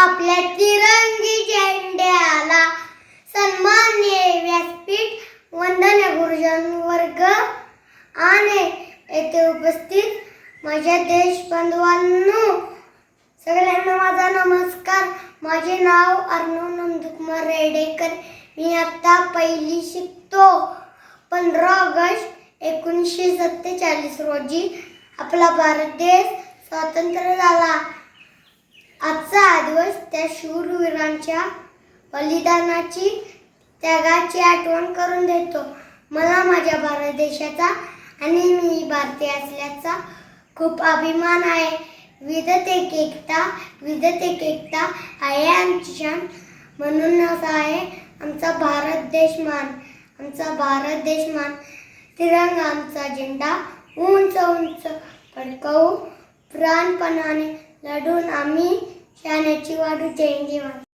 आपल्या तिरंगी झेंड्याला सन्मान व्यासपीठ वंदने गुरुजन वर्ग. आणि येथे उपस्थित माझ्या देश बांधवांनो सगळ्यांना माझा नमस्कार. माझे नाव अर्णव नंदकुमार रेडेकर. मी आता पहिली शिकतो. पंधरा ऑगस्ट एकोणीसशे सत्तेचाळीस रोजी आपला भारत देश स्वातंत्र्य झाला. त्या शूरवीरांच्या बलिदानाची त्यागाची आठवण करून देतो. मला माझ्या भारत देशाचा आणि मी भारतीय असल्याचा खूप अभिमान आहे. विविधतेत एकता विविधतेत एकता आहे आमची शान. म्हणूनच आहे आमचा भारत देश मान आमचा भारत देश मान. तिरंगा आमचा झेंडा उंच उंच फडकवू. प्राणपणाने लढून आम्ही ഞാൻ achieved to change